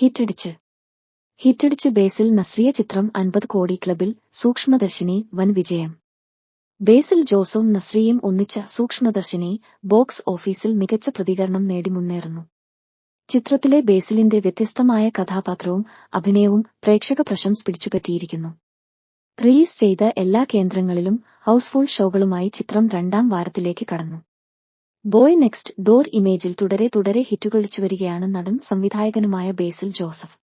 ഹിറ്റടിച്ച്. ഹിറ്റടിച്ച് ബേസിൽ നസ്രിയ ചിത്രം അൻപത് കോടി ക്ലബിൽ സൂക്ഷ്മദർശിനി വൻ വിജയം. ബേസിൽ ജോസും നസ്രിയും ഒന്നിച്ച സൂക്ഷ്മദർശിനി ബോക്സ് ഓഫീസിൽ മികച്ച പ്രതികരണം നേടി മുന്നേറുന്നു. ചിത്രത്തിലെ ബേസിലിന്റെ വ്യത്യസ്തമായ കഥാപാത്രവും അഭിനയവും പ്രേക്ഷക പ്രശംസ പിടിച്ചുപറ്റിയിരിക്കുന്നു. റിലീസ് ചെയ്ത എല്ലാ കേന്ദ്രങ്ങളിലും ഹൌസ്ഫുൾ ഷോകളുമായി ചിത്രം രണ്ടാം വാരത്തിലേക്ക് കടന്നു. ബോയ് നെക്സ്റ്റ് ഡോർ ഇമേജിൽ തുടരെ തുടരെ ഹിറ്റുകളിച്ചുവരികയാണ് നടൻ സംവിധായകനുമായ ബേസിൽ ജോസഫ്.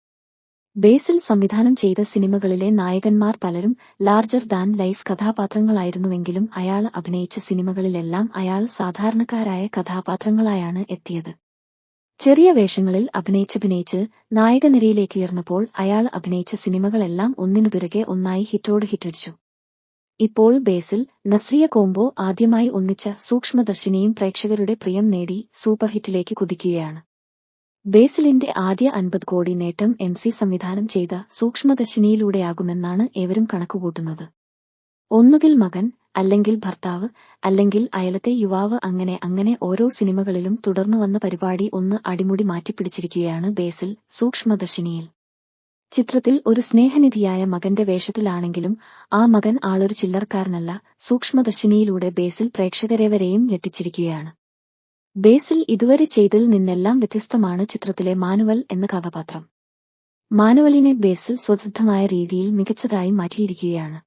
ബേസിൽ സംവിധാനം ചെയ്ത സിനിമകളിലെ നായകന്മാർ പലരും ലാർജർ ദാൻ ലൈഫ് കഥാപാത്രങ്ങളായിരുന്നുവെങ്കിലും അയാൾ അഭിനയിച്ച സിനിമകളിലെല്ലാം അയാൾ സാധാരണക്കാരായ കഥാപാത്രങ്ങളായാണ് എത്തിയത്. ചെറിയ വേഷങ്ങളിൽ അഭിനയിച്ചഭിനയിച്ച് നായകനിരയിലേക്ക് ഉയർന്നപ്പോൾ അയാൾ അഭിനയിച്ച സിനിമകളെല്ലാം ഒന്നിനു പിറകെ ഒന്നായി ഹിറ്റോട് ഹിറ്റടിച്ചു. ഇപ്പോൾ ബേസിൽ നസ്രിയ കോംബോ ആദ്യമായി ഒന്നിച്ച സൂക്ഷ്മദർശിനിയും പ്രേക്ഷകരുടെ പ്രിയം നേടി സൂപ്പർ ഹിറ്റിലേക്ക് കുതിക്കുകയാണ്. ബേസിലിന്റെ ആദ്യ അൻപത് കോടി നേട്ടം എം സി സംവിധാനം ചെയ്ത സൂക്ഷ്മദർശിനിയിലൂടെയാകുമെന്നാണ് ഏവരും കണക്കുകൂട്ടുന്നത്. ഒന്നുകിൽ മകൻ അല്ലെങ്കിൽ ഭർത്താവ് അല്ലെങ്കിൽ അയലത്തെ യുവാവ് അങ്ങനെ അങ്ങനെ ഓരോ സിനിമകളിലും തുടർന്നു വന്ന പരിപാടി ഒന്ന് അടിമുടി മാറ്റിപ്പിടിച്ചിരിക്കുകയാണ് ബേസിൽ സൂക്ഷ്മദർശിനിയിൽ. ചിത്രത്തിൽ ഒരു സ്നേഹനിധിയായ മകന്റെ വേഷത്തിലാണെങ്കിലും ആ മകൻ ആളൊരു ചില്ലർക്കാരനല്ല സൂക്ഷ്മദർശിനിയിലൂടെ ബേസിൽ പ്രേക്ഷകരെവരെയും ഞെട്ടിച്ചിരിക്കുകയാണ്. ബേസിൽ ഇതുവരെ ചെയ്തതിൽ നിന്നെല്ലാം വ്യത്യസ്തമാണ് ചിത്രത്തിലെ മാനുവൽ എന്ന കഥാപാത്രം. മാനുവലിനെ ബേസിൽ സ്വസിദ്ധമായ രീതിയിൽ മികച്ചതായി മാറ്റിയിരിക്കുകയാണ്.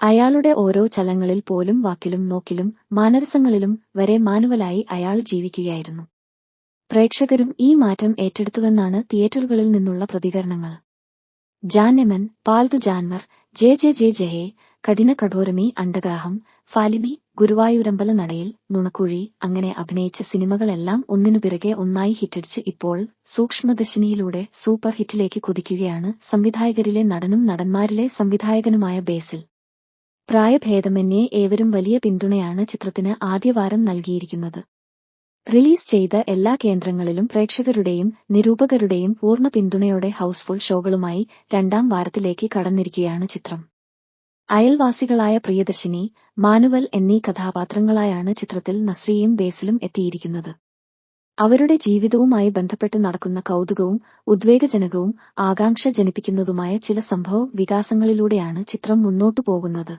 അയാളുടെ ഓരോ ചലങ്ങളിൽ പോലും വാക്കിലും നോക്കിലും മാനരസങ്ങളിലും വരെ മാനുവലായി അയാൾ ജീവിക്കുകയായിരുന്നു. പ്രേക്ഷകരും ഈ മാറ്റം ഏറ്റെടുത്തുവെന്നാണ് തിയേറ്ററുകളിൽ നിന്നുള്ള പ്രതികരണങ്ങൾ. Janeman Palthu Janwar J J J ജയെ Kadina Kadoramee അണ്ടഗ്രാഹം Falimy ഗുരുവായൂരമ്പല നടയിൽ നുണക്കുഴി അങ്ങനെ അഭിനയിച്ച സിനിമകളെല്ലാം ഒന്നിനു പിറകെ ഒന്നായി ഹിറ്റടിച്ച് ഇപ്പോൾ സൂക്ഷ്മദശിനിയിലൂടെ സൂപ്പർ ഹിറ്റിലേക്ക് കുതിക്കുകയാണ് സംവിധായകരിലെ നടനും നടന്മാരിലെ സംവിധായകനുമായ ബേസിൽ. പ്രായഭേദമന്യേ ഏവരും വലിയ പിന്തുണയാണ് ചിത്രത്തിന് ആദ്യവാരം നൽകിയിരിക്കുന്നത്. റിലീസ് ചെയ്ത എല്ലാ കേന്ദ്രങ്ങളിലും പ്രേക്ഷകരുടെയും നിരൂപകരുടെയും പൂർണ പിന്തുണയോടെ ഹൌസ്ഫുൾ ഷോകളുമായി രണ്ടാം വാരത്തിലേക്ക് കടന്നിരിക്കുകയാണ് ചിത്രം. അയൽവാസികളായ പ്രിയദർശിനി മാനുവൽ എന്നീ കഥാപാത്രങ്ങളായാണ് ചിത്രത്തിൽ നസ്രിയും ബേസിലും എത്തിയിരിക്കുന്നത്. അവരുടെ ജീവിതവുമായി ബന്ധപ്പെട്ട് നടക്കുന്ന കൗതുകവും ഉദ്വേഗജനകവും ആകാംക്ഷ ജനിപ്പിക്കുന്നതുമായ ചില സംഭവ വികാസങ്ങളിലൂടെയാണ് ചിത്രം മുന്നോട്ടു പോകുന്നത്.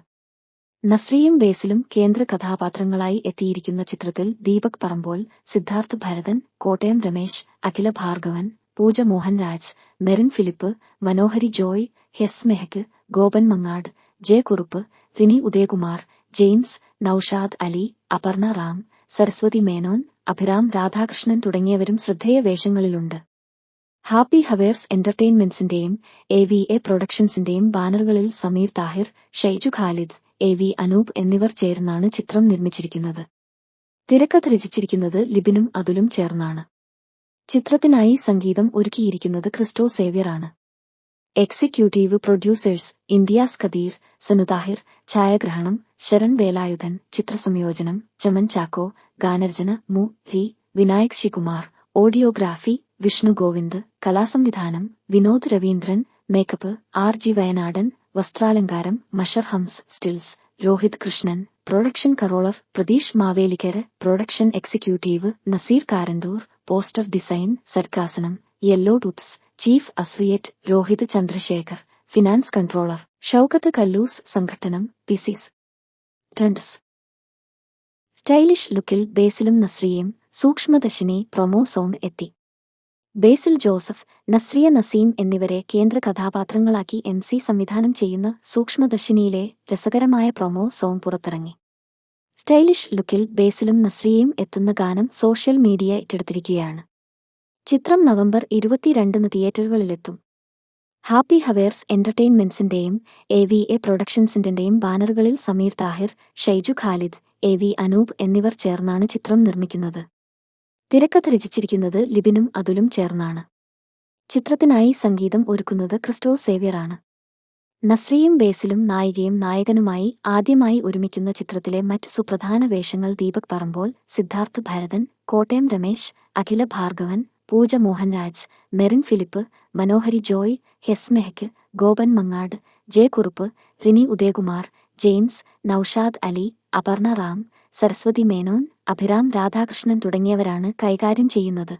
നസ്രിയും വേസിലും കേന്ദ്ര കഥാപാത്രങ്ങളായി എത്തിയിരിക്കുന്ന ചിത്രത്തിൽ Deepak Parambol Sidharth Bharathan Kottayam Ramesh Akhila Bhargavan Pooja Mohanraj Merin Philip Manohari Joy ഹെസ് Mehak Gopan Mangad J Kurup Rini Udayakumar James Naushad Ali Aparna Ram Saraswathi Menon Abhiram Radhakrishnan തുടങ്ങിയവരും ശ്രദ്ധേയ വേഷങ്ങളിലുണ്ട്. ഹാപ്പി ഹവേഴ്സ് എന്റർടൈൻമെന്റ്സിന്റെയും എ വി എ പ്രൊഡക്ഷൻസിന്റെയും ബാനറുകളിൽ സമീർ താഹിർ ഷൈജു ഖാലിദ് എ വി അനൂപ് എന്നിവർ ചേർന്നാണ് ചിത്രം നിർമ്മിച്ചിരിക്കുന്നത്. തിരക്കഥ രചിച്ചിരിക്കുന്നത് ലിബിനും അതുലും ചേർന്നാണ്. ചിത്രത്തിനായി സംഗീതം ഒരുക്കിയിരിക്കുന്നത് ക്രിസ്റ്റോ സേവ്യറാണ്. Executive producers India's Kadeer Sanuthahir ഛായാഗ്രഹണം ശരൺ വേലായുധൻ ചിത്രസംയോജനം ചമൻ ചാക്കോ ഗാനരചന മു രി Vinayak ശികുമാർ audiography Vishnu Govind കലാസംവിധാനം Vinod Raveendran makeup R G Wayanadan വസ്ത്രാലങ്കാരം Mashar Hamsa stills Rohit Krishnan production controller Pratheesh Mavelikkara production executive Naseer Karanthur poster design സർക്കാസനം yellow tooths chief associate Rohit Chandrasekhar finance controller Shoukath Kallus സംഘടനം പിസിസ്. Trends stylish ലുക്കിൽ ബേസിലും നസ്രിയും സൂക്ഷ്മദശിനി promo song എത്തി. ബേസിൽ Joseph Nazriya Nazim എന്നിവരെ കേന്ദ്ര കഥാപാത്രങ്ങളാക്കി M C സംവിധാനം ചെയ്യുന്ന സൂക്ഷ്മദർശിനിയിലെ രസകരമായ promo song പുറത്തിറങ്ങി. സ്റ്റൈലിഷ് ലുക്കിൽ ബേസിലും നസ്രിയയും എത്തുന്ന ഗാനം സോഷ്യൽ മീഡിയ ഏറ്റെടുത്തിരിക്കുകയാണ്. ചിത്രം നവംബർ ഇരുപത്തിരണ്ടിന് തിയേറ്ററുകളിലെത്തും. ഹാപ്പി ഹവേഴ്സ് എന്റർടൈൻമെന്റ്സിന്റെയും എ വി എ പ്രൊഡക്ഷൻസിന്റെയും ബാനറുകളിൽ സമീർ താഹിർ ഷൈജു ഖാലിദ് എ വി അനൂപ് എന്നിവർ ചേർന്നാണ് ചിത്രം നിർമ്മിക്കുന്നത്. തിരക്കഥ രചിച്ചിരിക്കുന്നത് ലിബിനും അതുലും ചേർന്നാണ്. ചിത്രത്തിനായി സംഗീതം ഒരുക്കുന്നത് ക്രിസ്റ്റോ സേവ്യറാണ്. നസ്രിയും ബേസിലും നായികയും നായകനുമായി ആദ്യമായി ഒരുമിക്കുന്ന ചിത്രത്തിലെ മറ്റ് സുപ്രധാന വേഷങ്ങൾ Deepak Parambol Siddharth Bharathan Kottayam Ramesh Akhila Bhargavan Pooja Mohanraj Merin Philip Manohari Joy ഹെസ് Mehak Gopan Mangad J Kurup Rini Udayakumar James Naushad Ali Aparna Ram Saraswathi Menon Abhiram Radhakrishnan തുടങ്ങിയവരാണ് കൈകാര്യം ചെയ്യുന്നത്.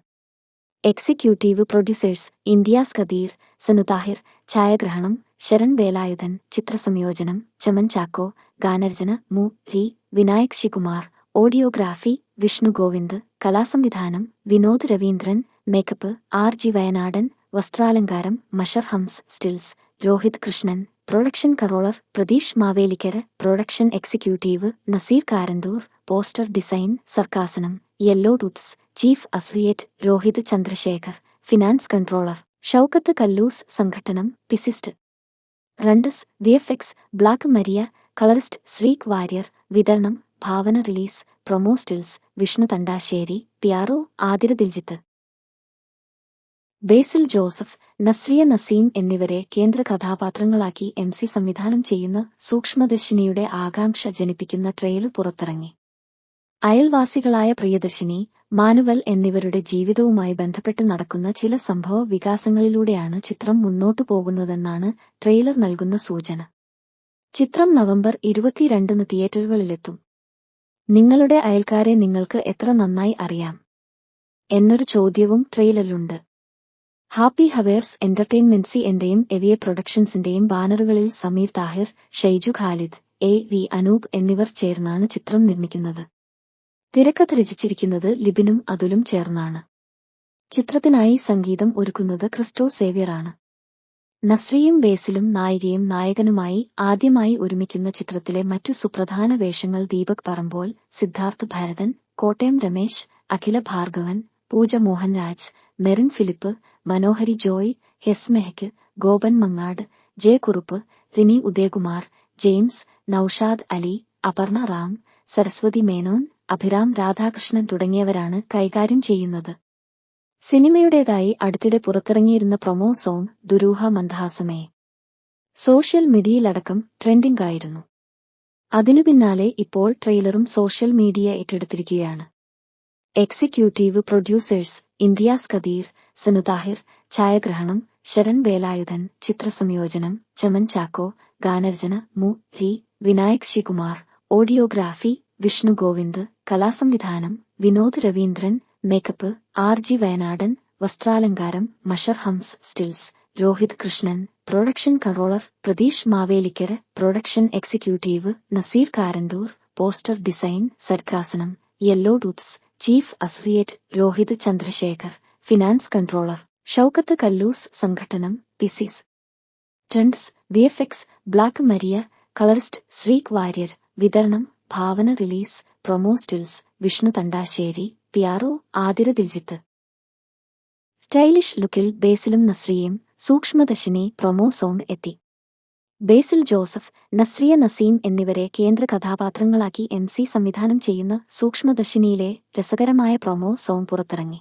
Executive producers India's Kadeer Sanuthahir ഛായാഗ്രഹണം ശരൺ വേലായുധൻ ചിത്രസംയോജനം ചമൻ ചാക്കോ ഗാനർജന മു രി Vinayak ശികുമാർ audiography Vishnu Govind കലാസംവിധാനം Vinod Raveendran makeup R G Wayanadan വസ്ത്രാലങ്കാരം Mashar Hamsa stills Rohit Krishnan production controller Pratheesh Mavelikkara production executive Naseer Karanthur poster design സർക്കാസനം yellow tooths chief associate Rohit Chandrasekhar finance controller Shoukath Kallus സംഘടനം പിസിസ്റ്റ്. റണ്ടസ് V F X black Maria colourist Sreek Warrier വിതരണം Bhavana release promo stills Vishnu Thandassery PRO Athira Diljith Basil Joseph Nazriya Nazim എന്നിവരെ കേന്ദ്ര കഥാപാത്രങ്ങളാക്കി M C സംവിധാനം ചെയ്യുന്ന സൂക്ഷ്മദർശിനിയുടെ ആകാംക്ഷ ജനിപ്പിക്കുന്ന trailer പുറത്തിറങ്ങി. അയൽവാസികളായ Priyadarshini manual എന്നിവരുടെ ജീവിതവുമായി ബന്ധപ്പെട്ട് നടക്കുന്ന ചില സംഭവ വികാസങ്ങളിലൂടെയാണ് ചിത്രം മുന്നോട്ടു പോകുന്നതെന്നാണ് ട്രെയിലർ നൽകുന്ന സൂചന. ചിത്രം നവംബർ ഇരുപത്തിരണ്ടിന് തിയേറ്ററുകളിലെത്തും. നിങ്ങളുടെ അയൽക്കാരെ നിങ്ങൾക്ക് എത്ര നന്നായി അറിയാം? എന്നൊരു ചോദ്യവും ട്രെയിലറിലുണ്ട്. ഹാപ്പി ഹവേഴ്സ് എന്റർടൈൻമെന്റ്സി എന്റെയും എവിയ പ്രൊഡക്ഷൻസിന്റെയും ബാനറുകളിൽ സമീർ താഹിർ ഷെയ്ജു ഖാലിദ് എ വി അനൂപ് എന്നിവർ ചേർന്നാണ് ചിത്രം നിർമ്മിക്കുന്നത്. തിരക്കഥ രചിച്ചിരിക്കുന്നത് ലിബിനും അതുലും ചേർന്നാണ്. ചിത്രത്തിനായി സംഗീതം ഒരുക്കുന്നത് ക്രിസ്റ്റോ സേവ്യറാണ്. നസ്രിയും ബേസിലും നായികയും നായകനുമായി ആദ്യമായി ഒരുമിക്കുന്ന ചിത്രത്തിലെ മറ്റു സുപ്രധാന വേഷങ്ങൾ Deepak Parambol Siddharth Bharathan Kottayam Ramesh Akhila Bhargavan Pooja Mohanraj Merin Philip Manohari Joy ഹെസ് Gopan Mangad J Kurup Rini Udayakumar James Naushad Ali Aparna Ram Saraswathi Menon Abhiram Radhakrishnan തുടങ്ങിയവരാണ് കൈകാര്യം ചെയ്യുന്നത്. സിനിമയുടേതായി അടുത്തിടെ പുറത്തിറങ്ങിയിരുന്ന പ്രൊമോ സോങ് ദുരൂഹ മന്ദഹാസമേ. സോഷ്യൽ മീഡിയയിലടക്കം ട്രെൻഡിംഗ് ആയിരുന്നു. അതിനു പിന്നാലെ ഇപ്പോൾ ട്രെയിലറും സോഷ്യൽ മീഡിയ ഏറ്റെടുത്തിരിക്കുകയാണ്. Executive producers India's Kadeer Sanuthahir ഛായാഗ്രഹണം ശരൺ വേലായുധൻ ചിത്രസംയോജനം ചമൻ ചാക്കോ ഗാനർജന മു. രി Vinayak ശികുമാർ audiography Vishnu Govind കലാസംവിധാനം Vinod Raveendran makeup R G Wayanadan വസ്ത്രാലങ്കാരം Mashar Hamsa stills Rohit Krishnan production controller Pratheesh Mavelikkara production executive Naseer Karanthur poster design സർക്കാസനം yellow tooths chief associate Rohit Chandrasekhar finance controller Shoukath Kallus സംഘടനം പിസിസ്. Trends V F X black Maria colourist Sreek Warrier വിതരണം Bhavana release promo stills Vishnu Thandassery PRO Athira Diljith. Stylish ലുക്കിൽ ബേസിലും നസ്രിയയും സൂക്ഷ്മദശിനി promo song എത്തി. ബേസിൽ Joseph Nazriya Nazim എന്നിവരെ കേന്ദ്ര കഥാപാത്രങ്ങളാക്കി M C സംവിധാനം ചെയ്യുന്ന സൂക്ഷ്മദർശിനിയിലെ രസകരമായ promo song പുറത്തിറങ്ങി.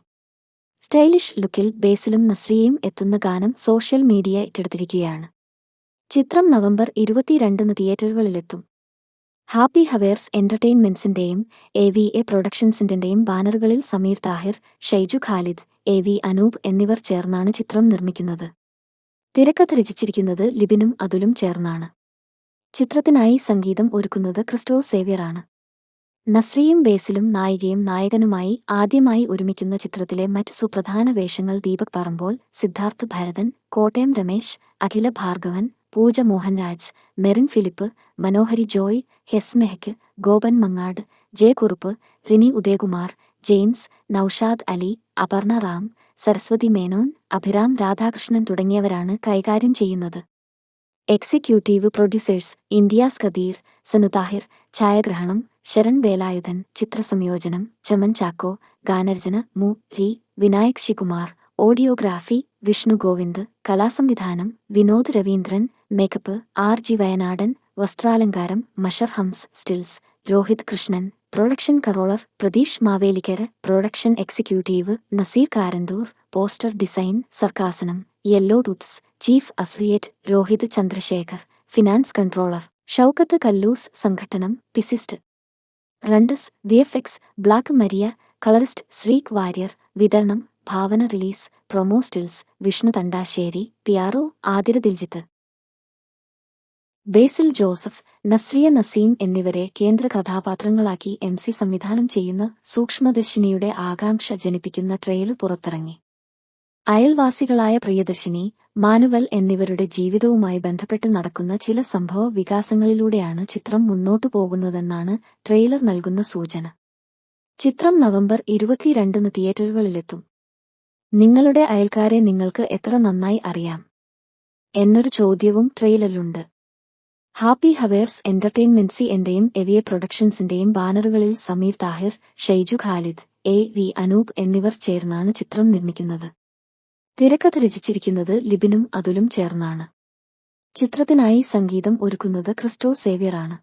സ്റ്റൈലിഷ് ലുക്കിൽ ബേസിലും നസ്രിയയും എത്തുന്ന ഗാനം സോഷ്യൽ മീഡിയ ഏറ്റെടുത്തിരിക്കുകയാണ്. ചിത്രം നവംബർ ഇരുപത്തിരണ്ടിന് തിയേറ്ററുകളിലെത്തും. ഹാപ്പി ഹവേഴ്സ് എന്റർടൈൻമെന്റ്സിന്റെയും എ വി എ പ്രൊഡക്ഷൻസിന്റെയും ബാനറുകളിൽ സമീർ താഹിർ ഷൈജു ഖാലിദ് എ വി അനൂപ് എന്നിവർ ചേർന്നാണ് ചിത്രം നിർമ്മിക്കുന്നത്. തിരക്കഥ രചിച്ചിരിക്കുന്നത് ലിബിനും അതുലും ചേർന്നാണ്. ചിത്രത്തിനായി സംഗീതം ഒരുക്കുന്നത് ക്രിസ്റ്റോ സേവ്യറാണ്. നസ്രിയും ബേസിലും നായികയും നായകനുമായി ആദ്യമായി ഒരുമിക്കുന്ന ചിത്രത്തിലെ മറ്റ് സുപ്രധാന വേഷങ്ങൾ Deepak Parambol Siddharth Bharathan Kottayam Ramesh Akhila Bhargavan Pooja Mohanraj Merin Philip Manohari Joy ഹെസ് Gopan Mangad J Kurup Rini Udayakumar James Naushad Ali Aparna Ram Saraswathi Menon Abhiram Radhakrishnan തുടങ്ങിയവരാണ് കൈകാര്യം ചെയ്യുന്നത്. Executive producers India's Kadeer Sanuthahir ഛായാഗ്രഹണം ശരൺ വേലായുധൻ ചിത്രസംയോജനം ചമൻ ചാക്കോ ഗാനർജന മു. രി. Vinayak ശികുമാർ audiography Vishnu Govind കലാസംവിധാനം Vinod Raveendran makeup R. G. Wayanadan വസ്ത്രാലങ്കാരം Mashar Hamsa stills Rohit Krishnan production controller Pratheesh Mavelikkara production executive Naseer Karanthur poster design സർക്കാസനം yellow tooths chief associate Rohit Chandrasekhar finance controller Shoukath Kallus സംഘട്ടനം പിസിസ്റ്റ്. റണ്ടസ് V F X black Maria colourist Sreek Warrier വിതരണം Bhavana release promo stills Vishnu Thandassery PRO Athira Diljith. Basil Joseph Nazriya Nazim എന്നിവരെ കേന്ദ്ര കഥാപാത്രങ്ങളാക്കി M C സംവിധാനം ചെയ്യുന്ന സൂക്ഷ്മദർശിനിയുടെ ആകാംക്ഷ ജനിപ്പിക്കുന്ന trailer പുറത്തിറങ്ങി. അയൽവാസികളായ Priyadarshini manual എന്നിവരുടെ ജീവിതവുമായി ബന്ധപ്പെട്ട് നടക്കുന്ന ചില സംഭവ വികാസങ്ങളിലൂടെയാണ് ചിത്രം മുന്നോട്ടു പോകുന്നതെന്നാണ് ട്രെയിലർ നൽകുന്ന സൂചന. ചിത്രം നവംബർ ഇരുപത്തിരണ്ടിന് തിയേറ്ററുകളിലെത്തും. നിങ്ങളുടെ അയൽക്കാരെ നിങ്ങൾക്ക് എത്ര നന്നായി അറിയാം? എന്നൊരു ചോദ്യവും ട്രെയിലറിലുണ്ട്. ഹാപ്പി ഹവേഴ്സ് എന്റർടൈൻമെന്റ്സി എന്റെയും എവിയ പ്രൊഡക്ഷൻസിന്റെയും ബാനറുകളിൽ സമീർ താഹിർ ഷെയ്ജു ഖാലിദ് എ വി അനൂപ് എന്നിവർ ചേർന്നാണ് ചിത്രം നിർമ്മിക്കുന്നത്. തിരക്കഥ രചിച്ചിരിക്കുന്നത് ലിബിനും അതുലും ചേർന്നാണ്. ചിത്രത്തിനായി സംഗീതം ഒരുക്കുന്നത് ക്രിസ്റ്റോ സേവ്യറാണ്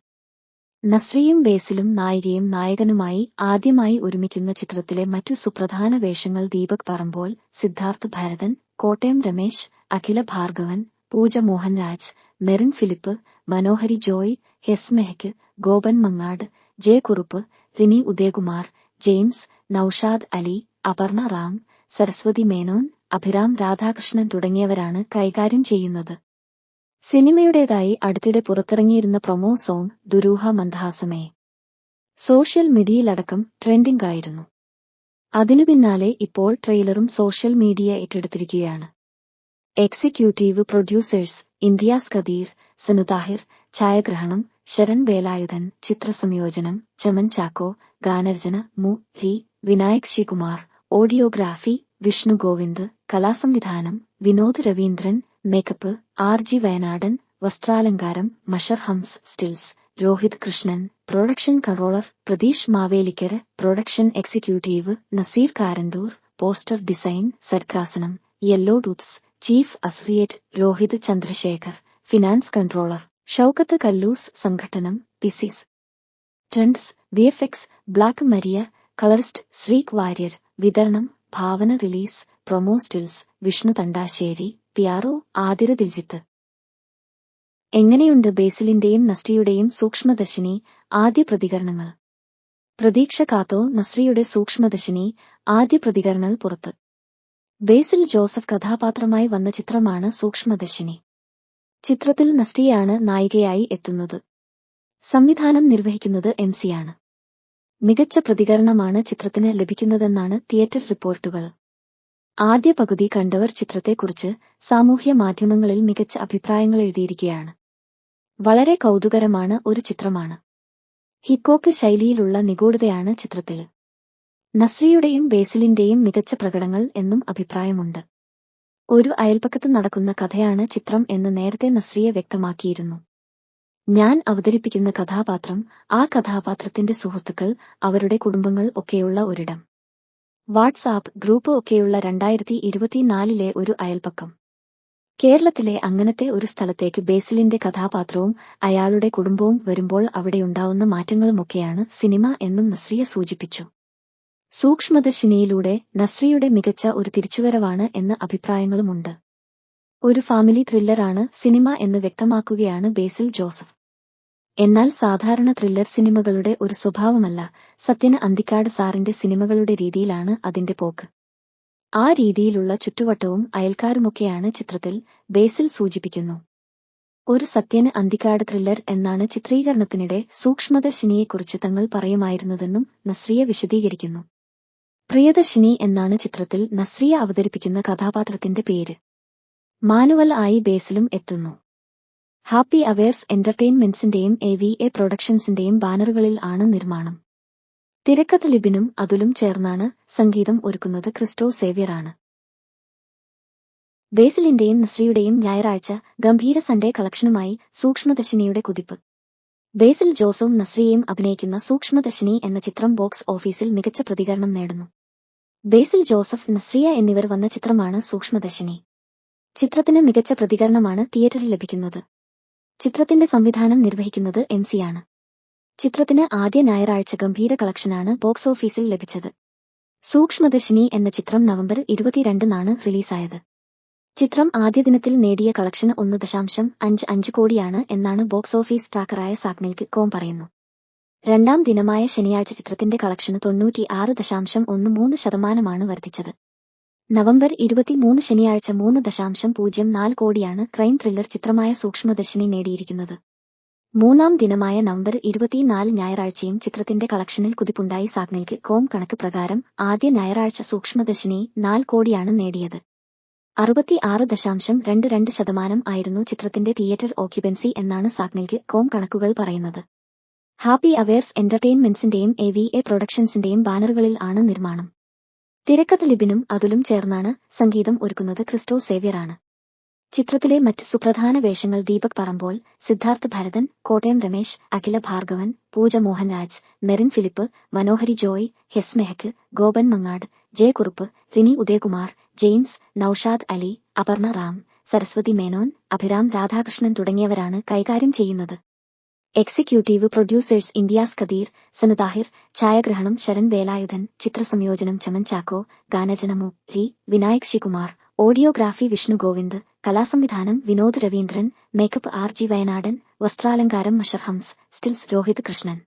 നസ്രിയും ബേസിലും നായികയും നായകനുമായി ആദ്യമായി ഒരുമിക്കുന്ന ചിത്രത്തിലെ മറ്റു സുപ്രധാന വേഷങ്ങൾ Deepak Parambol Siddharth Bharathan Kottayam Ramesh Akhila Bhargavan Pooja Mohanraj Merin Philip Manohari Joy ഹെസ് Mehak Gopan Mangad J Kurup Rini Udayakumar James Naushad Ali Aparna Ram Saraswathi Menon Abhiram Radhakrishnan തുടങ്ങിയവരാണ് കൈകാര്യം ചെയ്യുന്നത്. സിനിമയുടേതായി അടുത്തിടെ പുറത്തിറങ്ങിയിരുന്ന പ്രൊമോ സോങ് ദുരൂഹ മന്ദഹാസമേ. സോഷ്യൽ മീഡിയയിലടക്കം ട്രെൻഡിംഗ് ആയിരുന്നു. അതിനു പിന്നാലെ ഇപ്പോൾ ട്രെയിലറും സോഷ്യൽ മീഡിയ ഏറ്റെടുത്തിരിക്കുകയാണ്. Executive producers India's Kadeer Sanuthahir ഛായാഗ്രഹണം ശരൺ വേലായുധൻ ചിത്രസംയോജനം ചമൻ ചാക്കോ ഗാനർജന മു രി Vinayak ശികുമാർ audiography Vishnu Govind കലാസംവിധാനം Vinod Raveendran makeup R G Wayanadan വസ്ത്രാലങ്കാരം Mashar Hamsa stills Rohit Krishnan production controller Pratheesh Mavelikkara production executive Naseer Karanthur poster design സർക്കാസനം yellow tooths chief associate Rohit Chandrasekhar finance controller Shoukath Kallus സംഘടനം പിസിസ് trends X black Maria colourist Sreek Warrier വിതരണം Bhavana release promo stills Vishnu Thandassery PRO Athira Diljith എങ്ങനെയുണ്ട് ബേസിലിന്റെയും നസ്രിയുടെയും സൂക്ഷ്മദർശിനി? ആദ്യ പ്രതികരണങ്ങൾ. പ്രതീക്ഷ കാത്തോ നസ്രിയുടെ സൂക്ഷ്മദർശിനി? ആദ്യ പ്രതികരണങ്ങൾ പുറത്ത്. ബേസിൽ ജോസഫ് കഥാപാത്രമായി വന്ന ചിത്രമാണ് സൂക്ഷ്മദർശിനി. ചിത്രത്തിൽ നസ്റ്റിയാണ് നായികയായി എത്തുന്നത്. സംവിധാനം നിർവഹിക്കുന്നത് എം സിയാണ് മികച്ച പ്രതികരണമാണ് ചിത്രത്തിന് ലഭിക്കുന്നതെന്നാണ് തിയേറ്റർ റിപ്പോർട്ടുകൾ. ആദ്യ പകുതി കണ്ടവർ ചിത്രത്തെക്കുറിച്ച് സാമൂഹ്യ മാധ്യമങ്ങളിൽ മികച്ച അഭിപ്രായങ്ങൾ എഴുതിയിരിക്കുകയാണ്. വളരെ കൗതുകരമാണ് ഒരു ചിത്രമാണ്. ഹിക്കോക്ക് ശൈലിയിലുള്ള നിഗൂഢതയാണ് ചിത്രത്തിൽ. നസ്രിയുടെയും ബേസിലിന്റെയും മികച്ച പ്രകടനങ്ങൾ എന്നും അഭിപ്രായമുണ്ട്. ഒരു അയൽപ്പക്കത്ത് നടക്കുന്ന കഥയാണ് ചിത്രം എന്ന് നേരത്തെ നസ്രിയ വ്യക്തമാക്കിയിരുന്നു. ഞാൻ അവതരിപ്പിക്കുന്ന കഥാപാത്രം ആ കഥാപാത്രത്തിന്റെ സുഹൃത്തുക്കൾ അവരുടെ കുടുംബങ്ങൾ ഒക്കെയുള്ള ഒരിടം. വാട്സാപ്പ് ഗ്രൂപ്പ് ഒക്കെയുള്ള രണ്ടായിരത്തി ഇരുപത്തിനാലിലെ ഒരു അയൽപ്പക്കം കേരളത്തിലെ അങ്ങനത്തെ ഒരു സ്ഥലത്തേക്ക് ബേസിലിന്റെ കഥാപാത്രവും അയാളുടെ കുടുംബവും വരുമ്പോൾ അവിടെയുണ്ടാവുന്ന മാറ്റങ്ങളുമൊക്കെയാണ് സിനിമ എന്നും നസ്രിയ സൂചിപ്പിച്ചു. സൂക്ഷ്മദർശിനിയിലൂടെ നസ്രിയുടെ മികച്ച ഒരു തിരിച്ചുവരവാണ് എന്ന അഭിപ്രായങ്ങളുമുണ്ട്. ഒരു ഫാമിലി ത്രില്ലറാണ് സിനിമ എന്ന് വ്യക്തമാക്കുകയാണ് ബേസിൽ ജോസഫ്. എന്നാൽ സാധാരണ ത്രില്ലർ സിനിമകളുടെ ഒരു സ്വഭാവമല്ല സത്യന് അന്തിക്കാട് സാറിന്റെ സിനിമകളുടെ രീതിയിലാണ് അതിന്റെ പോക്ക്. ആ രീതിയിലുള്ള ചുറ്റുവട്ടവും അയൽക്കാരുമൊക്കെയാണ് ചിത്രത്തിൽ ബേസിൽ സൂചിപ്പിക്കുന്നു. ഒരു സത്യന് അന്തിക്കാട് ത്രില്ലർ എന്നാണ് ചിത്രീകരണത്തിനിടെ സൂക്ഷ്മദർശിനിയെക്കുറിച്ച് തങ്ങൾ പറയുമായിരുന്നതെന്നും നസ്രിയ വിശദീകരിക്കുന്നു. പ്രിയദർശിനി എന്നാണ് ചിത്രത്തിൽ നസ്രിയ അവതരിപ്പിക്കുന്ന കഥാപാത്രത്തിന്റെ പേര്. മാനുവൽ ആയി ബേസിലും എത്തുന്നു. ഹാപ്പി അവേഴ്സ് എന്റർടൈൻമെന്റ്സിന്റെയും എ വി എ പ്രൊഡക്ഷൻസിന്റെയും ബാനറുകളിൽ ആണ് നിർമ്മാണം. തിരക്കഥ ലിബിനും അതുലും ചേർന്നാണ് സംഗീതം ഒരുക്കുന്നത് ക്രിസ്റ്റോ സേവ്യറാണ്. ബേസിലിന്റെയും നസ്രിയുടെയും ഞായറാഴ്ച ഗംഭീര സൺഡേ കളക്ഷനുമായി സൂക്ഷ്മദർശിനിയുടെ കുതിപ്പ്. ബേസിൽ ജോസും നസ്രിയയും അഭിനയിക്കുന്ന സൂക്ഷ്മദർശിനി എന്ന ചിത്രം ബോക്സ് ഓഫീസിൽ മികച്ച പ്രതികരണം നേടുന്നു. ബേസിൽ ജോസഫ് നസ്രിയ എന്നിവർ വന്ന ചിത്രമാണ് സൂക്ഷ്മദർശിനി. ചിത്രത്തിന് മികച്ച പ്രതികരണമാണ് തിയേറ്ററിൽ ലഭിക്കുന്നത്. ചിത്രത്തിന്റെ സംവിധാനം നിർവഹിക്കുന്നത് എം സിയാണ് ചിത്രത്തിന് ആദ്യ ഞായറാഴ്ച ഗംഭീര കളക്ഷനാണ് ബോക്സ് ഓഫീസിൽ ലഭിച്ചത്. സൂക്ഷ്മദർശിനി എന്ന ചിത്രം നവംബർ ഇരുപത്തിരണ്ടിനാണ് റിലീസായത്. ചിത്രം ആദ്യ ദിനത്തിൽ നേടിയ കളക്ഷൻ ഒന്ന് ദശാംശം അഞ്ച് അഞ്ച് കോടിയാണ് എന്നാണ് ബോക്സ് ഓഫീസ് ട്രാക്കറായ സാഗ്നിൽക്ക് കോം പറയുന്നു. രണ്ടാം ദിനമായ ശനിയാഴ്ച ചിത്രത്തിന്റെ കളക്ഷന് തൊണ്ണൂറ്റി ആറ് ദശാംശം ഒന്ന് മൂന്ന് ശതമാനമാണ് വർദ്ധിച്ചത്. നവംബർ ഇരുപത്തിമൂന്ന് ശനിയാഴ്ച മൂന്ന് ദശാംശം പൂജ്യം നാല് കോടിയാണ് ക്രൈം ത്രില്ലർ ചിത്രമായ സൂക്ഷ്മദർശിനി നേടിയിരിക്കുന്നത്. മൂന്നാം ദിനമായ നവംബർ ഇരുപത്തിനാല് ഞായറാഴ്ചയും ചിത്രത്തിന്റെ കളക്ഷനിൽ കുതിപ്പുണ്ടായി സാഗ്നയ്ക്ക് കോം കണക്ക് പ്രകാരം ആദ്യ ഞായറാഴ്ച സൂക്ഷ്മദർശിനി നാല് കോടിയാണ് നേടിയത്. അറുപത്തി ആറ് ദശാംശം രണ്ട് രണ്ട് ശതമാനം ആയിരുന്നു ചിത്രത്തിന്റെ തിയേറ്റർ ഓക്യുപൻസി എന്നാണ് സാഗ്നയ്ക്ക് കോം കണക്കുകൾ പറയുന്നത്. ഹാപ്പി അവേഴ്സ് എന്റർടൈൻമെന്റ്സിന്റെയും എ വി എ പ്രൊഡക്ഷൻസിന്റെയും ബാനറുകളിൽ ആണ് നിർമ്മാണം. തിരക്കഥ ലിബിനും അതുലും ചേർന്നാണ് സംഗീതം ഒരുക്കുന്നത് ക്രിസ്റ്റോ സേവ്യറാണ്. ചിത്രത്തിലെ മറ്റ് സുപ്രധാന വേഷങ്ങൾ ദീപക് പറമ്പോൾ സിദ്ധാർത്ഥ് ഭരതൻ കോട്ടയം രമേശ് അഖില ഭാർഗവൻ പൂജ മോഹൻരാജ് മെറിൻ ഫിലിപ്പ് മനോഹരി ജോയ് ഹെസ് മെഹക്ക് ഗോപൻ മങ്ങാട് ജയകുറുപ്പ് റിനി ഉദയകുമാർ ജെയിംസ് നൌഷാദ് അലി അപർണ റാം സരസ്വതി മേനോൻ അഭിരാം രാധാകൃഷ്ണൻ തുടങ്ങിയവരാണ് കൈകാര്യം ചെയ്യുന്നത്. എക്സിക്യൂട്ടീവ് പ്രൊഡ്യൂസേഴ്സ് ഇന്ത്യാസ് കദീർ സനുദാഹിർ ഛായാഗ്രഹണം ശരൺ വേലായുധൻ ചിത്രസംയോജനം ചമൻ ചാക്കോ ഗാനജനമു രി Vinayak ശികുമാർ audiography Vishnu Govind കലാസംവിധാനം Vinod Raveendran makeup R G Wayanadan വസ്ത്രാലങ്കാരം Mashar Hamsa stills Rohit Krishnan.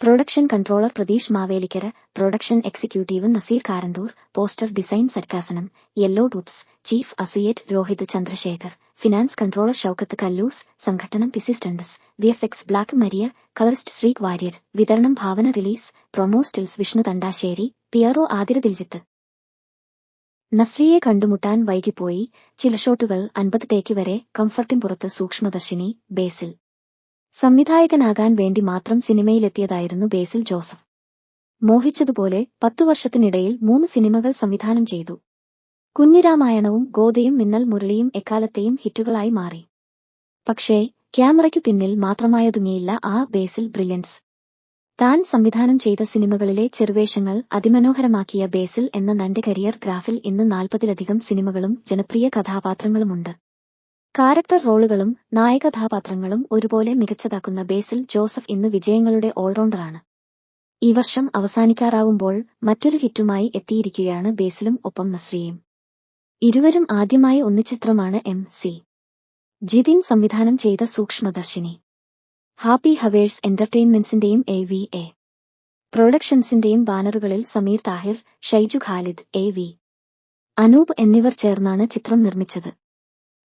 Production controller Pratheesh Mavelikkara production executive Naseer Karanthur poster design സർക്കാസനം yellow tooths chief associate Rohit Chandrasekhar finance controller Shoukath Kallus സംഘടനം പിസിസ്റ്റൻഡസ് V F X black Maria colourist Sreek Warrier വിതരണം Bhavana release promo stills Vishnu Thandassery PRO Athira Diljith നസ്രിയെ കണ്ടുമുട്ടാൻ വൈകിപ്പോയി ചില ഷോട്ടുകൾ അൻപത് take വരെ കംഫർട്ടിൻ പുറത്ത് സൂക്ഷ്മദർശിനി ബേസിൽ സംവിധായകനാകാൻ വേണ്ടി മാത്രം സിനിമയിലെത്തിയതായിരുന്നു ബേസിൽ Joseph മോഹിച്ചതുപോലെ പത്തു വർഷത്തിനിടയിൽ മൂന്ന് സിനിമകൾ സംവിധാനം ചെയ്തു കുഞ്ഞിരാമായണവും ഗോതയും മിന്നൽ മുരളിയും എക്കാലത്തെയും ഹിറ്റുകളായി മാറി. പക്ഷേ ക്യാമറയ്ക്കു പിന്നിൽ മാത്രമായതുങ്ങിയില്ല ആ ബേസിൽ ബ്രില്യൻസ്. താൻ സംവിധാനം ചെയ്ത സിനിമകളിലെ ചെറുവേഷങ്ങൾ അതിമനോഹരമാക്കിയ ബേസിൽ എന്ന നന്റെ കരിയർ ഗ്രാഫിൽ ഇന്ന് നാൽപ്പതിലധികം സിനിമകളും ജനപ്രിയ കഥാപാത്രങ്ങളുമുണ്ട്. കാരക്ടർ റോളുകളും നായകഥാപാത്രങ്ങളും ഒരുപോലെ മികച്ചതാക്കുന്ന ബേസിൽ ജോസഫ് ഇന്ന് വിജയങ്ങളുടെ ഓൾറൗണ്ടറാണ്. ഈ വർഷം അവസാനിക്കാറാവുമ്പോൾ മറ്റൊരു ഹിറ്റുമായി എത്തിയിരിക്കുകയാണ് ബേസിലും ഒപ്പം നസ്രിയും ഇരുവരും ആദ്യമായി ഒന്നിച്ചിത്രമാണ് എം സി. ജിതിൻ സംവിധാനം ചെയ്ത സൂക്ഷ്മദർശിനി. ഹാപ്പി ഹവേഴ്സ് എന്റർടൈൻമെന്റ്സിന്റെയും എ വി എ. പ്രൊഡക്ഷൻസിന്റെയും ബാനറുകളിൽ സമീർ താഹിർ ഷൈജു ഖാലിദ് എ വി. അനൂപ് എന്നിവർ ചേർന്നാണ് ചിത്രം നിർമ്മിച്ചത്.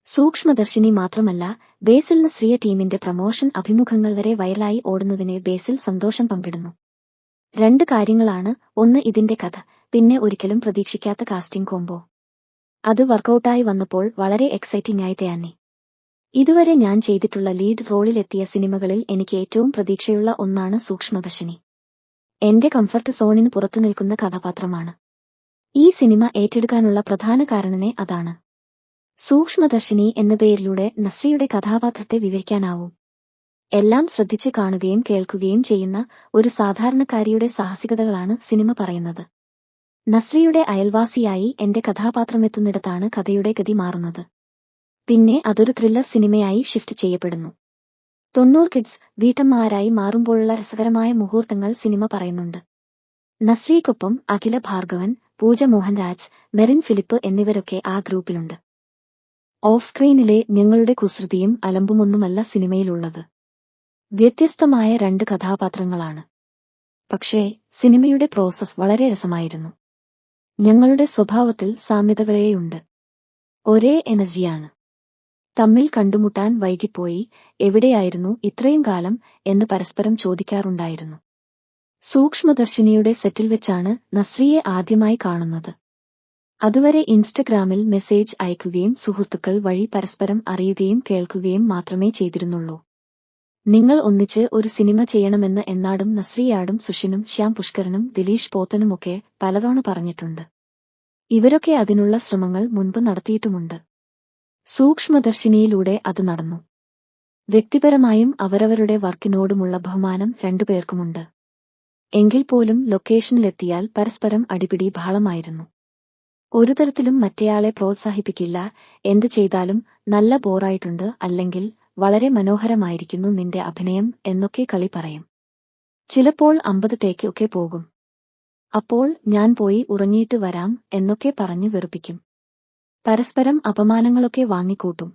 സൂക്ഷ്മദർശിനി മാത്രമല്ല ബേസിൽ നസ്രിയ ടീമിന്റെ പ്രമോഷൻ അഭിമുഖങ്ങൾ വരെ വൈറലായി ഓടുന്നതിനെ ബേസിൽ സന്തോഷം പങ്കിടുന്നു. രണ്ട് കാര്യങ്ങളാണ്. ഒന്ന് ഇതിന്റെ കഥ പിന്നെ ഒരിക്കലും പ്രതീക്ഷിക്കാത്ത കാസ്റ്റിംഗ് കോംബോ. അത് വർക്കൌട്ടായി വന്നപ്പോൾ വളരെ എക്സൈറ്റിംഗ് ആയി തന്നെ ഇതുവരെ ഞാൻ ചെയ്തിട്ടുള്ള ലീഡ് റോളിലെത്തിയ സിനിമകളിൽ എനിക്ക് ഏറ്റവും പ്രതീക്ഷയുള്ള ഒന്നാണ് സൂക്ഷ്മദർശിനി. എന്റെ കംഫർട്ട് സോണിന് പുറത്തു നിൽക്കുന്ന കഥാപാത്രമാണ്. ഈ സിനിമ ഏറ്റെടുക്കാനുള്ള പ്രധാന കാരണനെ അതാണ്. സൂക്ഷ്മദർശിനി എന്ന പേരിലൂടെ നസ്രിയുടെ കഥാപാത്രത്തെ വിവരിക്കാനാവും. എല്ലാം ശ്രദ്ധിച്ച് കാണുകയും കേൾക്കുകയും ചെയ്യുന്ന ഒരു സാധാരണക്കാരിയുടെ സാഹസികതകളാണ് സിനിമ പറയുന്നത്. നസ്രിയുടെ അയൽവാസിയായി എന്റെ കഥാപാത്രമെത്തുന്നിടത്താണ് കഥയുടെ ഗതി മാറുന്നത്. പിന്നെ അതൊരു ത്രില്ലർ സിനിമയായി ഷിഫ്റ്റ് ചെയ്യപ്പെടുന്നു. തൊണ്ണൂറ് കിഡ്സ് വീട്ടമ്മമാരായി മാറുമ്പോഴുള്ള രസകരമായ മുഹൂർത്തങ്ങൾ സിനിമ പറയുന്നുണ്ട്. നസ്രിയ്ക്കൊപ്പം അഖില ഭാർഗവൻ പൂജ മോഹൻരാജ് മെറിൻ ഫിലിപ്പ് എന്നിവരൊക്കെ ആ ഗ്രൂപ്പിലുണ്ട്. ഓഫ് സ്ക്രീനിലെ ഞങ്ങളുടെ കുസൃതിയും അലമ്പുമൊന്നുമല്ല സിനിമയിലുള്ളത്. വ്യത്യസ്തമായ രണ്ട് കഥാപാത്രങ്ങളാണ്. പക്ഷേ സിനിമയുടെ പ്രോസസ് വളരെ രസമായിരുന്നു. ഞങ്ങളുടെ സ്വഭാവത്തിൽ സാമ്യതകളേയുണ്ട്. ഒരേ എനർജിയാണ്. തമ്മിൽ കണ്ടുമുട്ടാൻ വൈകിപ്പോയി എവിടെയായിരുന്നു ഇത്രയും കാലം എന്ന് പരസ്പരം ചോദിക്കാറുണ്ടായിരുന്നു. സൂക്ഷ്മദർശിനിയുടെ സെറ്റിൽ വെച്ചാണ് നസ്രിയെ ആദ്യമായി കാണുന്നത്. അതുവരെ ഇൻസ്റ്റഗ്രാമിൽ മെസ്സേജ് അയക്കുകയും സുഹൃത്തുക്കൾ വഴി പരസ്പരം അറിയുകയും കേൾക്കുകയും മാത്രമേ ചെയ്തിരുന്നുള്ളൂ. നിങ്ങൾ ഒന്നിച്ച് ഒരു സിനിമ ചെയ്യണമെന്ന് എന്നാടും നസ്രിയാടും സുഷിനും ശ്യാം പുഷ്കരനും ദിലീഷ് പോത്തനുമൊക്കെ പലതവണ പറഞ്ഞിട്ടുണ്ട്. ഇവരൊക്കെ അതിനുള്ള ശ്രമങ്ങൾ മുൻപ് നടത്തിയിട്ടുമുണ്ട്. സൂക്ഷ്മദർശിനിയിലൂടെ അത് നടന്നു. വ്യക്തിപരമായും അവരവരുടെ വർക്കിനോടുമുള്ള ബഹുമാനം രണ്ടുപേർക്കുമുണ്ട് എങ്കിൽ പോലും ലൊക്കേഷനിലെത്തിയാൽ പരസ്പരം അടിപിടി ബഹളമായിരുന്നു. ഒരു തരത്തിലും മറ്റേയാളെ പ്രോത്സാഹിപ്പിക്കില്ല എന്തു ചെയ്താലും നല്ല ബോറായിട്ടുണ്ട് അല്ലെങ്കിൽ വളരെ മനോഹരമായിരിക്കുന്നു നിന്റെ അഭിനയം എന്നൊക്കെ കളി പറയും. ചിലപ്പോൾ അമ്പത് ടേക്ക് ഒക്കെ പോകും. അപ്പോൾ ഞാൻ പോയി ഉറങ്ങിയിട്ട് വരാം എന്നൊക്കെ പറഞ്ഞു വെറുപ്പിക്കും. പരസ്പരം അപമാനങ്ങളൊക്കെ വാങ്ങിക്കൂട്ടും.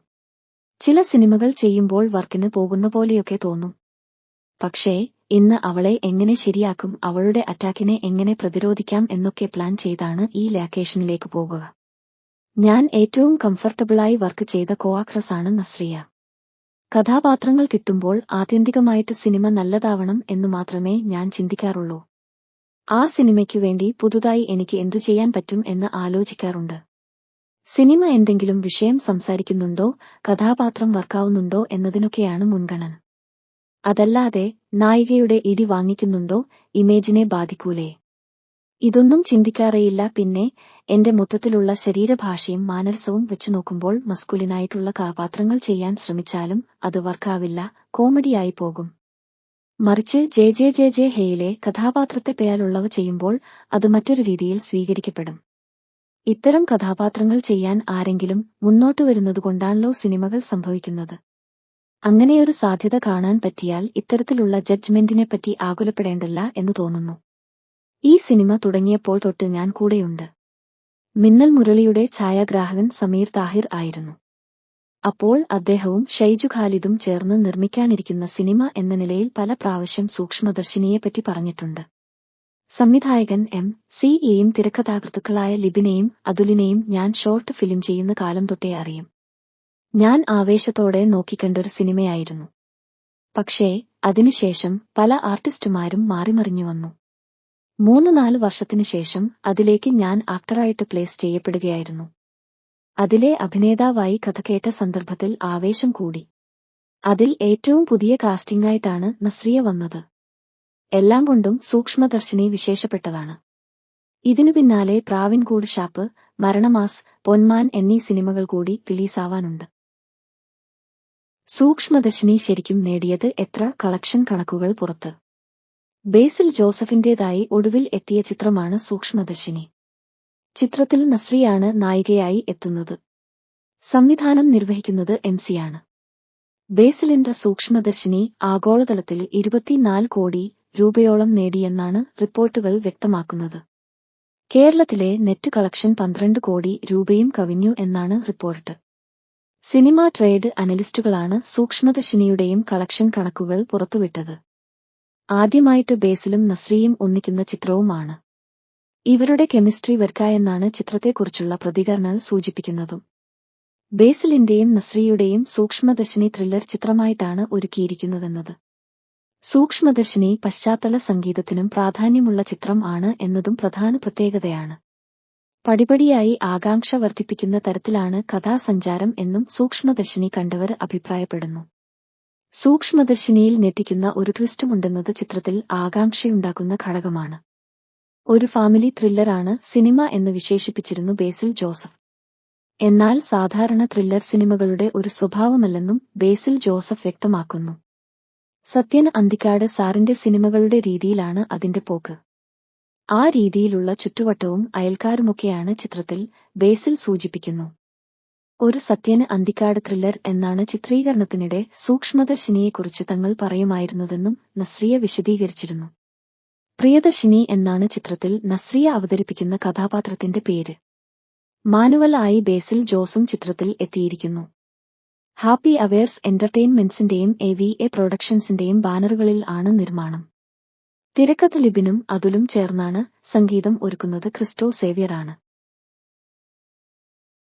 ചില സിനിമകൾ ചെയ്യുമ്പോൾ വർക്കിന് പോകുന്ന പോലെയൊക്കെ തോന്നും. പക്ഷേ ഇന്ന് അവളെ എങ്ങനെ ശരിയാക്കും അവളുടെ അറ്റാക്കിനെ എങ്ങനെ പ്രതിരോധിക്കാം എന്നൊക്കെ പ്ലാൻ ചെയ്താണ് ഈ ലൊക്കേഷനിലേക്ക് പോകുക ഞാൻ ഏറ്റവും കംഫർട്ടബിളായി വർക്ക് ചെയ്ത കോവാക്രസാണ് നസ്രിയ. കഥാപാത്രങ്ങൾ കിട്ടുമ്പോൾ ആത്യന്തികമായിട്ട് സിനിമ നല്ലതാവണം എന്നു മാത്രമേ ഞാൻ ചിന്തിക്കാറുള്ളൂ. ആ സിനിമയ്ക്കു വേണ്ടി പുതുതായി എനിക്ക് എന്തു ചെയ്യാൻ പറ്റും എന്ന് ആലോചിക്കാറുണ്ട്. സിനിമ എന്തെങ്കിലും വിഷയം സംസാരിക്കുന്നുണ്ടോ കഥാപാത്രം വർക്കാവുന്നുണ്ടോ എന്നതിനൊക്കെയാണ് മുൻഗണന. അതല്ലാതെ നായികയുടെ ഇടി വാങ്ങിക്കുന്നുണ്ടോ ഇമേജിനെ ബാധിക്കൂലേ? ഇതൊന്നും ചിന്തിക്കാറേയില്ല. പിന്നെ എന്റെ മൊത്തത്തിലുള്ള ശരീരഭാഷയും മാനസവും വെച്ചു നോക്കുമ്പോൾ മസ്കുലിനായിട്ടുള്ള കഥാപാത്രങ്ങൾ ചെയ്യാൻ ശ്രമിച്ചാലും അത് വർക്കാവില്ല. കോമഡിയായി പോകും. മറിച്ച് ജെ ജെ ജെ ജെ ഹേയിലെ കഥാപാത്രത്തെ പേയാലുള്ളവ ചെയ്യുമ്പോൾ അത് മറ്റൊരു രീതിയിൽ സ്വീകരിക്കപ്പെടും. ഇത്തരം കഥാപാത്രങ്ങൾ ചെയ്യാൻ ആരെങ്കിലും മുന്നോട്ടു വരുന്നതുകൊണ്ടാണല്ലോ സിനിമകൾ സംഭവിക്കുന്നത്. അങ്ങനെയൊരു സാധ്യത കാണാൻ പറ്റിയാൽ ഇത്തരത്തിലുള്ള ജഡ്ജ്മെന്റിനെപ്പറ്റി ആകുലപ്പെടേണ്ടല്ല എന്ന് തോന്നുന്നു. ഈ സിനിമ തുടങ്ങിയപ്പോൾ തൊട്ട് ഞാൻ കൂടെയുണ്ട്. മിന്നൽ മുരളിയുടെ ഛായാഗ്രാഹകൻ സമീർ താഹിർ ആയിരുന്നു. അപ്പോൾ അദ്ദേഹവും ഷൈജു ഖാലിദും ചേർന്ന് നിർമ്മിക്കാനിരിക്കുന്ന സിനിമ എന്ന നിലയിൽ പല പ്രാവശ്യം സൂക്ഷ്മദർശിനിയെപ്പറ്റി പറഞ്ഞിട്ടുണ്ട്. സംവിധായകൻ എം. സി എയും തിരക്കഥാകൃത്തുക്കളായ ലിബിനെയും അതുലിനെയും ഞാൻ ഷോർട്ട് ഫിലിം ചെയ്യുന്ന കാലം തൊട്ടേ അറിയും. ഞാൻ ആവേശത്തോടെ നോക്കിക്കണ്ടൊരു സിനിമയായിരുന്നു. പക്ഷേ അതിനുശേഷം പല ആർട്ടിസ്റ്റുമാരും മാറിമറിഞ്ഞു വന്നു. മൂന്ന് നാല് വർഷത്തിനു ശേഷം അതിലേക്ക് ഞാൻ ആക്ടറായിട്ട് പ്ലേസ് ചെയ്യപ്പെടുകയായിരുന്നു. അതിലെ അഭിനേതാവായി കഥ കേട്ട സന്ദർഭത്തിൽ ആവേശം കൂടി. അതിൽ ഏറ്റവും പുതിയ കാസ്റ്റിംഗായിട്ടാണ് നസ്രിയ വന്നത്. എല്ലാം കൊണ്ടും സൂക്ഷ്മദർശിനി വിശേഷപ്പെട്ടതാണ്. ഇതിനു പിന്നാലെ പ്രാവിൻകൂട് ഷാപ്പ് മരണമാസ് പൊന്മാൻ എന്നീ സിനിമകൾ കൂടി റിലീസാവാനുണ്ട്. സൂക്ഷ്മദർശിനി ശരിക്കും നേടിയത് എത്ര കളക്ഷൻ കണക്കുകൾ പുറത്ത്. ബേസിൽ ജോസഫിന്റേതായി ഒടുവിൽ എത്തിയ ചിത്രമാണ് സൂക്ഷ്മദർശിനി. ചിത്രത്തിൽ നസ്രിയാണ് നായികയായി എത്തുന്നത്. സംവിധാനം നിർവഹിക്കുന്നത് എം സിയാണ് ബേസിലിന്റെ സൂക്ഷ്മദർശിനി ആഗോളതലത്തിൽ ഇരുപത്തിനാല് കോടി രൂപയോളം നേടിയെന്നാണ് റിപ്പോർട്ടുകൾ വ്യക്തമാക്കുന്നത്. കേരളത്തിലെ നെറ്റ് കളക്ഷൻ പന്ത്രണ്ട് കോടി രൂപയും കവിഞ്ഞു എന്നാണ് റിപ്പോർട്ട്. സിനിമ ട്രേഡ് അനലിസ്റ്റുകളാണ് സൂക്ഷ്മദർശിനിയുടെയും കളക്ഷൻ കണക്കുകൾ പുറത്തുവിട്ടത്. ആദ്യമായിട്ട് ബേസിലും നസ്രിയും ഒന്നിക്കുന്ന ചിത്രവുമാണ്. ഇവരുടെ കെമിസ്ട്രി വർക്കായെന്നാണ് ചിത്രത്തെക്കുറിച്ചുള്ള പ്രതികരണങ്ങൾ സൂചിപ്പിക്കുന്നതും. ബേസിലിന്റെയും നസ്രിയുടെയും സൂക്ഷ്മദർശിനി ത്രില്ലർ ചിത്രമായിട്ടാണ് ഒരുക്കിയിരിക്കുന്നതെന്നത്. സൂക്ഷ്മദർശിനി പശ്ചാത്തല സംഗീതത്തിനും പ്രാധാന്യമുള്ള ചിത്രം ആണ് എന്നതും പ്രധാന പ്രത്യേകതയാണ്. പടിപടിയായി ആകാംക്ഷ വർദ്ധിപ്പിക്കുന്ന തരത്തിലാണ് കഥാസഞ്ചാരം എന്നും സൂക്ഷ്മദർശിനി കണ്ടവർ അഭിപ്രായപ്പെടുന്നു. സൂക്ഷ്മദർശിനിയിൽ ഞെട്ടിക്കുന്ന ഒരു ട്വിസ്റ്റുമുണ്ടെന്നത് ചിത്രത്തിൽ ആകാംക്ഷയുണ്ടാക്കുന്ന ഘടകമാണ്. ഒരു ഫാമിലി ത്രില്ലറാണ് സിനിമ എന്ന് വിശേഷിപ്പിച്ചിരുന്നു ബേസിൽ ജോസഫ്. എന്നാൽ സാധാരണ ത്രില്ലർ സിനിമകളുടെ ഒരു സ്വഭാവമല്ലെന്നും ബേസിൽ ജോസഫ് വ്യക്തമാക്കുന്നു. സത്യൻ അന്തിക്കാട് സാറിന്റെ സിനിമകളുടെ രീതിയിലാണ് അതിന്റെ പോക്ക്. ആ രീതിയിലുള്ള ചുറ്റുവട്ടവും അയൽക്കാരുമൊക്കെയാണ് ചിത്രത്തിൽ ബേസിൽ സൂചിപ്പിക്കുന്നു. ഒരു സത്യന് അന്തിക്കാട് ത്രില്ലർ എന്നാണ് ചിത്രീകരണത്തിനിടെ സൂക്ഷ്മദർശിനിയെക്കുറിച്ച് തങ്ങൾ പറയുമായിരുന്നതെന്നും നസ്രിയ വിശദീകരിച്ചിരുന്നു. പ്രിയദർശിനി എന്നാണ് ചിത്രത്തിൽ നസ്രിയ അവതരിപ്പിക്കുന്ന കഥാപാത്രത്തിന്റെ പേര്. മാനുവൽ ആയി ബേസിൽ ജോസും ചിത്രത്തിൽ എത്തിയിരിക്കുന്നു. ഹാപ്പി അവേഴ്സ് എന്റർടൈൻമെന്റ്സിന്റെയും എ വി എ പ്രൊഡക്ഷൻസിന്റെയും ബാനറുകളിൽ ആണ് നിർമ്മാണം. തിരക്കഥ ലിബിനും അതുലും ചേർന്നാണ് സംഗീതം ഒരുക്കുന്നത് ക്രിസ്റ്റോ സേവ്യറാണ്.